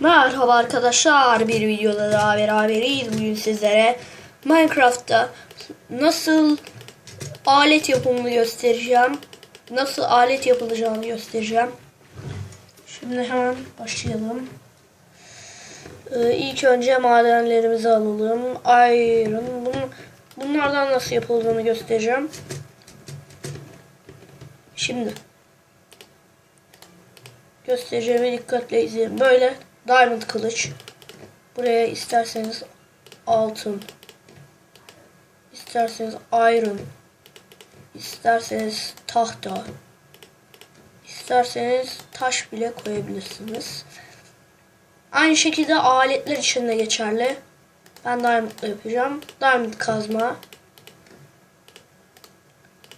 Merhaba arkadaşlar bir videoda daha beraberiz. Bugün sizlere Minecraft'ta nasıl alet yapımını göstereceğim. Nasıl alet yapılacağını göstereceğim. Şimdi hemen başlayalım. Ee, ilk önce madenlerimizi alalım. İron Bun- bunlardan nasıl yapıldığını göstereceğim. Şimdi göstereceğimi dikkatle izleyin. Böyle diamond kılıç. Buraya isterseniz altın, isterseniz iron, isterseniz tahta, isterseniz taş bile koyabilirsiniz. Aynı şekilde aletler için de geçerli. Ben diamondla yapacağım. Diamond kazma,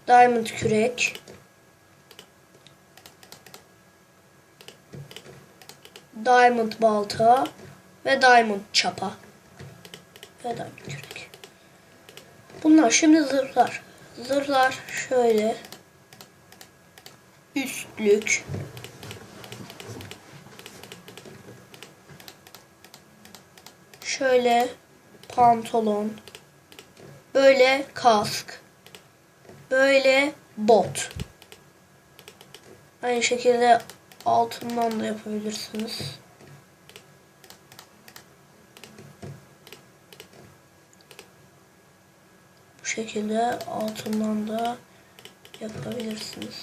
diamond kürek, Diamond balta ve Diamond çapa. Ve Diamond kürek. Bunlar şimdi zırhlar. Zırhlar şöyle. Üstlük. Şöyle pantolon. Böyle kask. Böyle bot. Aynı şekilde altından da yapabilirsiniz. Bu şekilde altından da yapabilirsiniz.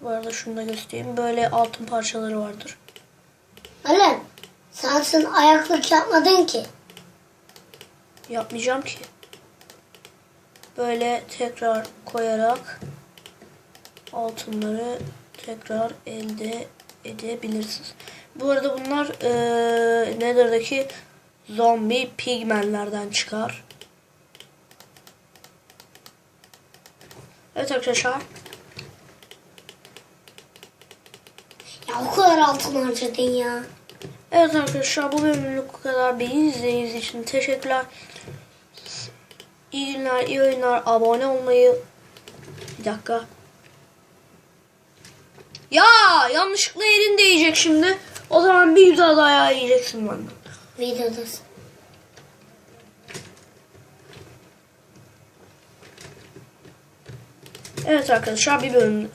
Bu arada şunu da göstereyim. Böyle altın parçaları vardır. Alem, sensin ayaklık yapmadın ki. Yapmayacağım ki. Böyle tekrar koyarak altınları tekrar elde edebilirsiniz. Bu arada bunlar eee Nether'daki zombi pigmenlerden çıkar. Evet arkadaşlar. Ya o kadar altın harcadın ya. Evet arkadaşlar bu bölümlük bu kadar. Beni izlediğiniz için teşekkürler. İyi günler, iyi oyunlar. Abone olmayı... Bir dakika. Ya yanlışlıkla elin değecek şimdi. O zaman bir daha yiyeceksin benden. Videodasın. Evet arkadaşlar bir bölüm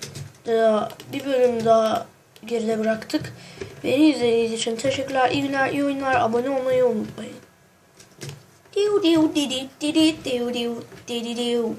daha, bir bölüm daha geride bıraktık. Beni izlediğiniz için teşekkürler. İyi günler, iyi oyunlar. Abone olmayı unutmayın. Diu diu di di di di diu diu di di diu.